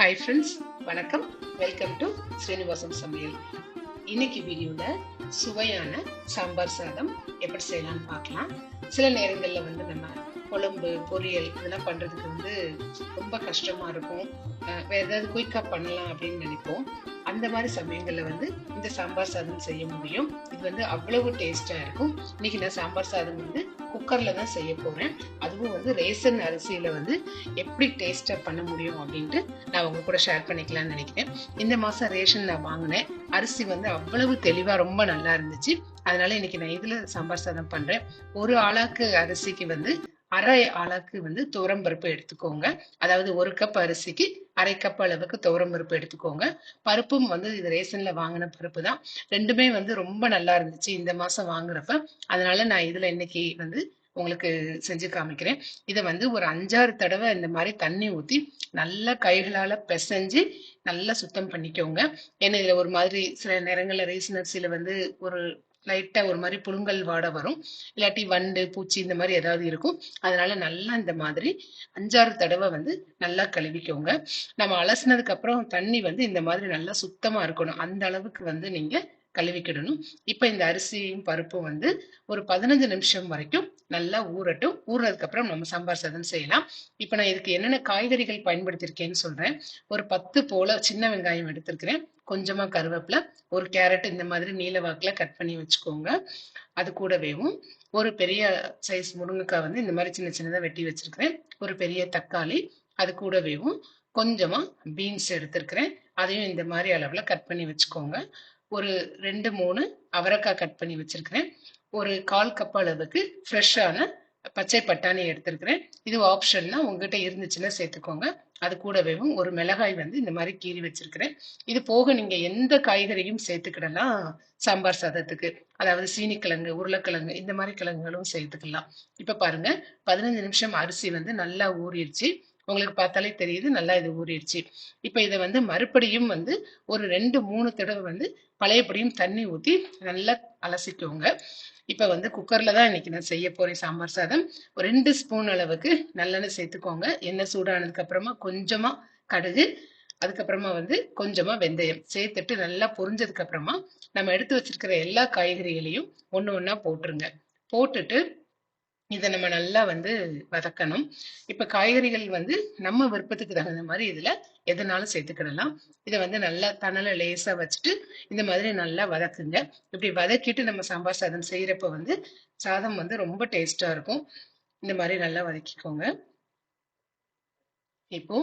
Hi friends வணக்கம். Welcome to Srinivasan சமையல் இன்னைக்கு வீடியோவில் சுவையான சாம்பார் சாதம் எப்படி செய்யலாம்னு பார்க்கலாம். சில நேரங்களில் வந்து நம்ம குழம்பு பொரியல் இதெல்லாம் பண்ணுறதுக்கு வந்து ரொம்ப கஷ்டமாக இருக்கும். வேறு வேற ஏதாவது குயிக்காக பண்ணலாம் அப்படின்னு நினைப்போம். அந்த மாதிரி சமயங்களில் வந்து இந்த சாம்பார் சாதம் செய்ய முடியும். இது வந்து அவ்வளவு டேஸ்ட்டாக இருக்கும். இன்னைக்கு நான் சாம்பார் சாதம் வந்து குக்கரில் தான் செய்ய போகிறேன் அதுவும் வந்து ரேசன் அரிசியில் வந்து எப்படி டேஸ்ட்டாக பண்ண முடியும் அப்படின்ட்டு நான் உங்க கூட ஷேர் பண்ணிக்கலாம்னு நினைக்கிறேன். இந்த மாதம் ரேஷன் நான் வாங்கினேன். அரிசி வந்து அவ்வளவு தெளிவாக ரொம்ப நல்லா இருந்துச்சு. அதனால இன்னைக்கு நான் இதில் சாம்பார் சாதம் பண்ணுறேன் ஒரு ஆளாக்கு அரிசிக்கு வந்து அரை அளவுக்கு வந்து துவரம் பருப்பு எடுத்துக்கோங்க. அதாவது ஒரு கப் அரிசிக்கு அரை கப் அளவுக்கு துவரம் பருப்பு எடுத்துக்கோங்க. பருப்பும் வந்து இது ரேஷன்ல வாங்கின பருப்பு தான். ரெண்டுமே வந்து ரொம்ப நல்லா இருந்துச்சு இந்த மாசம் வாங்குறப்ப. அதனால நான் இதுல இன்னைக்கு வந்து உங்களுக்கு செஞ்சு காமிக்கிறேன். இதை வந்து ஒரு அஞ்சாறு தடவை இந்த மாதிரி தண்ணி ஊற்றி நல்லா கைகளால் பிசைஞ்சு நல்லா சுத்தம் பண்ணிக்கோங்க. ஏன்னா இதில் ஒரு மாதிரி சில நேரங்களில் ரேசன் அரிசியில் வந்து ஒரு லைட்டாக ஒரு மாதிரி புழுங்கல் வாடை வரும். இல்லாட்டி வண்டு பூச்சி இந்த மாதிரி ஏதாவது இருக்கும். அதனால நல்லா இந்த மாதிரி அஞ்சாறு தடவை வந்து நல்லா கழுவிக்கோங்க. நம்ம அலசினதுக்கு அப்புறம் தண்ணி வந்து இந்த மாதிரி நல்லா சுத்தமாக இருக்கணும். அந்த அளவுக்கு வந்து நீங்கள் கழுவிக்கிடணும். இப்போ இந்த அரிசியும் பருப்பும் வந்து ஒரு பதினஞ்சு நிமிஷம் வரைக்கும் நல்லா ஊறட்டும். ஊறுறதுக்கு அப்புறம் நம்ம சாம்பார் சாதம் செய்யலாம். இப்போ நான் இதுக்கு என்னென்ன காய்கறிகள் பயன்படுத்தியிருக்கேன்னு சொல்றேன். ஒரு பத்து போல சின்ன வெங்காயம் எடுத்திருக்கிறேன். கொஞ்சமா கருவேப்பிலை ஒரு கேரட் இந்த மாதிரி நீல வாக்குல கட் பண்ணி வச்சுக்கோங்க. அது கூடவேவும் ஒரு பெரிய சைஸ் முருங்கைக்காய் வந்து இந்த மாதிரி சின்ன சின்னதாக வெட்டி வச்சிருக்கிறேன். ஒரு பெரிய தக்காளி அது கூடவேவும் கொஞ்சமா பீன்ஸ் எடுத்திருக்கிறேன். அதையும் இந்த மாதிரி அளவுல கட் பண்ணி வச்சுக்கோங்க. ஒரு ரெண்டு மூணு அவரைக்காய் கட் பண்ணி வச்சிருக்கிறேன். ஒரு கால் கப் அளவுக்கு ஃப்ரெஷ்ஷான பச்சை பட்டாணி எடுத்திருக்கிறேன். இது ஆப்ஷன்னா உங்ககிட்ட இருந்துச்சுன்னா சேர்த்துக்கோங்க. அது கூடவேவும் ஒரு மிளகாய் வந்து இந்த மாதிரி கீறி வச்சிருக்கிறேன். இது போக நீங்க எந்த காய்கறியும் சேர்த்துக்கிடலாம் சாம்பார் சாதத்துக்கு. அதாவது சீனிக்கிழங்கு உருளைக்கிழங்கு இந்த மாதிரி கிழங்குகளும் சேர்த்துக்கலாம். இப்ப பாருங்க பதினஞ்சு நிமிஷம் அரிசி வந்து நல்லா ஊறிடுச்சு. உங்களுக்கு பார்த்தாலே தெரியுது நல்லா இது ஊறிடுச்சு. இப்போ இதை வந்து மறுபடியும் வந்து ஒரு ரெண்டு மூணு தடவை வந்து பழையபடியும் தண்ணி ஊற்றி நல்லா அலசிக்கோங்க. இப்போ வந்து குக்கரில் தான் இன்னைக்கு நான் செய்ய போகிறேன் சாம்பார் சாதம். ஒரு ரெண்டு ஸ்பூன் அளவுக்கு நல்லெண்ணெய் சேர்த்துக்கோங்க. எண்ணெய் சூடானதுக்கப்புறமா கொஞ்சமாக கடுகு அதுக்கப்புறமா வந்து கொஞ்சமா வெந்தயம் சேர்த்துட்டு நல்லா பொரிஞ்சதுக்கு அப்புறமா நம்ம எடுத்து வச்சிருக்கிற எல்லா காய்கறிகளையும் ஒன்று ஒன்றா போட்டுருங்க. போட்டுட்டு இதை நம்ம நல்லா வந்து வதக்கணும். இப்போ காய்கறிகள் வந்து நம்ம விருப்பத்துக்கு தகுந்த மாதிரி இதில் எதனாலும் சேர்த்துக்கிடலாம். இதை வந்து நல்லா தணலை லேசாக வச்சுட்டு இந்த மாதிரி நல்லா வதக்குங்க. இப்படி வதக்கிட்டு நம்ம சாம்பார் சாதம் செய்கிறப்ப வந்து சாதம் வந்து ரொம்ப டேஸ்டாக இருக்கும். இந்த மாதிரி நல்லா வதக்கிக்கோங்க. இப்போ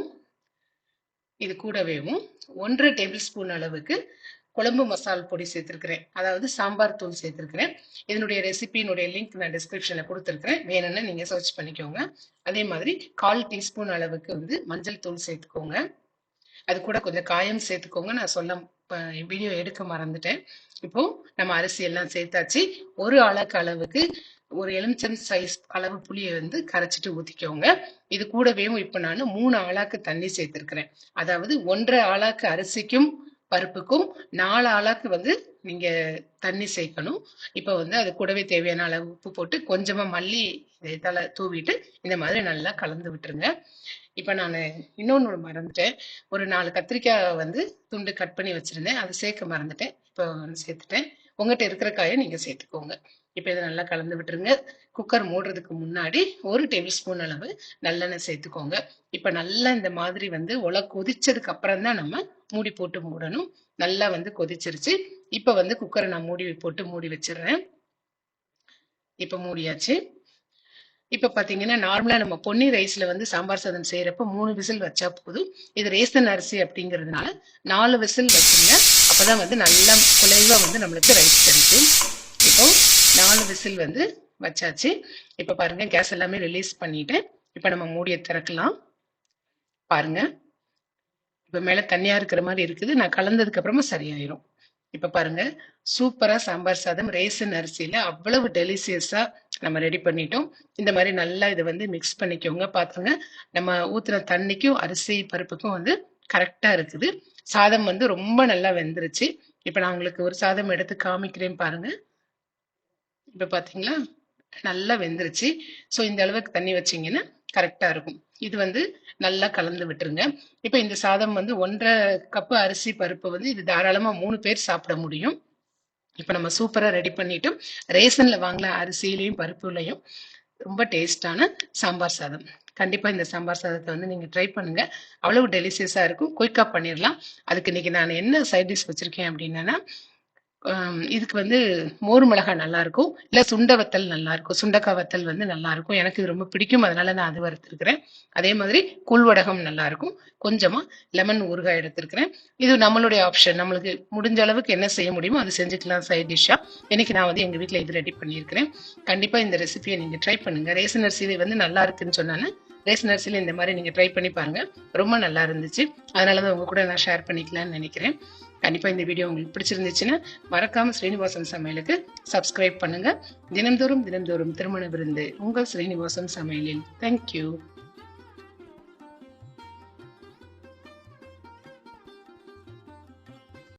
இது கூடவேவும் ஒன்றரை டேபிள் ஸ்பூன் அளவுக்கு குழம்பு மசால் பொடி சேர்த்திருக்கிறேன். அதாவது சாம்பார் தூள் சேர்த்திருக்கிறேன். இதனுடைய ரெசிபியினுடைய லிங்க் நான் டிஸ்கிரிப்ஷன்ல கொடுத்துருக்கிறேன். வேணும்னு நீங்க சர்ச் பண்ணிக்கோங்க. அதே மாதிரி கால் டீஸ்பூன் அளவுக்கு வந்து மஞ்சள் தூள் சேர்த்துக்கோங்க. அது கூட கொஞ்சம் காயம் சேர்த்துக்கோங்க. நான் சொல்ல வீடியோ எடுக்க மறந்துட்டேன். இப்போ நம்ம அரிசி எல்லாம் சேர்த்தாச்சு. ஒரு அளக்கு அளவுக்கு ஒரு எலுமிச்சம் சைஸ் அளவு புளியை வந்து கரைச்சிட்டு ஊத்திக்கோங்க. இது கூடவே இப்போ நான் மூணு ஆளாக்கு தண்ணி சேர்த்திருக்கிறேன். அதாவது ஒன்றரை ஆளாக்கு அரிசிக்கும் பருப்புக்கும் நாலு ஆளாக்கு வந்து நீங்க தண்ணி சேர்க்கணும். இப்போ வந்து அது கூடவே தேவையான அளவு உப்பு போட்டு கொஞ்சமா மல்லி தலை தூவிட்டு இந்த மாதிரி நல்லா கலந்து விட்டுருங்க. இப்போ நான் இன்னொன்று மறந்துட்டேன். ஒரு நாலு கத்திரிக்காய் வந்து துண்டு கட் பண்ணி வச்சிருந்தேன். அதை சேர்க்க மறந்துட்டேன். இப்போ சேர்த்துட்டேன். உங்ககிட்ட இருக்கிற காயை நீங்க சேர்த்துக்கோங்க. இப்போ இதை நல்லா கலந்து விட்டுருங்க. குக்கர் மூடுறதுக்கு முன்னாடி ஒரு டேபிள் ஸ்பூன் அளவு நல்லெண்ணெய் சேர்த்துக்கோங்க. இப்போ நல்லா இந்த மாதிரி வந்து உல கொதிச்சதுக்கு அப்புறம் தான் நம்ம மூடி போட்டு மூடணும். நல்லா வந்து கொதிச்சிருச்சு. இப்போ வந்து குக்கரை நான் மூடி போட்டு மூடி வச்சிடுறேன். இப்போ மூடியாச்சு. இப்போ பார்த்தீங்கன்னா நார்மலாக நம்ம பொன்னி ரைஸில் வந்து சாம்பார் சாதம் செய்கிறப்ப மூணு விசில் வச்சா போதும். இது ரேசன் அரிசி அப்படிங்கிறதுனால நாலு விசில் வச்சுங்க. அப்போதான் வந்து நல்லா குலைவாக வந்து நம்மளுக்கு ரைஸ் கிடைக்கும். இப்போ நாலு விசில் வந்து வச்சாச்சு. இப்போ பாருங்கள் கேஸ் எல்லாமே ரிலீஸ் பண்ணிட்டேன். இப்போ நம்ம மூடியை திறக்கலாம். பாருங்கள் இப்போ மேலே தண்ணியா இருக்கிற மாதிரி இருக்குது. நான் கலந்ததுக்கு அப்புறமா சரியாயிரும். இப்போ பாருங்க. சூப்பரா சாம்பார் சாதம் ரேசன் அரிசியில அவ்வளவு டெலிசியஸா நம்ம ரெடி பண்ணிட்டோம். இந்த மாதிரி நல்லா இதை வந்து மிக்ஸ் பண்ணிக்கோங்க. பாத்துங்க நம்ம ஊத்துற தண்ணிக்கும் அரிசி பருப்புக்கும் வந்து கரெக்டா இருக்குது. சாதம் வந்து ரொம்ப நல்லா வெந்துருச்சு. இப்போ நான் உங்களுக்கு ஒரு சாதம் எடுத்து காமிக்கிறேன் பாருங்க. இப்போ பாத்தீங்களா? நல்லா வெந்துருச்சு. ஸோ இந்த அளவுக்கு தண்ணி வச்சீங்கன்னா கரெக்டா இருக்கும். இது வந்து நல்லா கலந்து விட்டுருங்க. இப்போ இந்த சாதம் வந்து ஒன்றரை கப்பு அரிசி பருப்பு வந்து இது தாராளமா மூணு பேர் சாப்பிட முடியும். இப்போ நம்ம சூப்பரா ரெடி பண்ணிட்டு ரேசனில் வாங்கின அரிசியிலையும் பருப்புலையும் ரொம்ப டேஸ்டான சாம்பார் சாதம். கண்டிப்பா இந்த சாம்பார் சாதத்தை வந்து நீங்க ட்ரை பண்ணுங்க. அவ்வளவு டெலிசியஸா இருக்கும். குயிக்கா பண்ணிடலாம் அதுக்கு இன்னைக்கு நான் என்ன சைட் டிஷ் வச்சிருக்கேன் அப்படின்னா இதுக்கு வந்து மோர் மிளகாய் நல்லா இருக்கும் இல்ல சுண்ட வத்தல் நல்லா இருக்கும் சுண்டக்காய் வத்தல் வந்து நல்லா இருக்கும் எனக்கு இது ரொம்ப பிடிக்கும். அதனால நான் அது வறுத்திருக்கிறேன். அதே மாதிரி கூழ்வடகம் நல்லா இருக்கும் கொஞ்சமா லெமன் ஊறுகாய் எடுத்திருக்கிறேன். இது நம்மளுடைய ஆப்ஷன். நம்மளுக்கு முடிஞ்ச அளவுக்கு என்ன செய்ய முடியுமோ அது செஞ்சுக்கலாம் சைட் டிஷ்ஷா. இன்னைக்கு நான் வந்து எங்க வீட்டில் இது ரெடி பண்ணியிருக்கிறேன். கண்டிப்பா இந்த ரெசிபியை நீங்க ட்ரை பண்ணுங்க. ரேசன் அரிசி வந்து நல்லா இருக்குன்னு சொன்னானே ரேசன் அரிசியில இந்த மாதிரி நீங்க ட்ரை பண்ணி பாருங்க. ரொம்ப நல்லா இருந்துச்சு. அதனால தான் உங்க கூட நான் ஷேர் பண்ணிக்கலாம்னு நினைக்கிறேன். கண்டிப்பாக இந்த வீடியோ உங்களுக்கு பிடிச்சிருந்துச்சுன்னா மறக்காமல் ஸ்ரீனிவாசன் சமையலுக்கு சப்ஸ்கிரைப் பண்ணுங்கள் தினந்தோறும் தினந்தோறும் திருமண விருந்து உங்கள் ஸ்ரீனிவாசன் சமையலில். தேங்க்யூ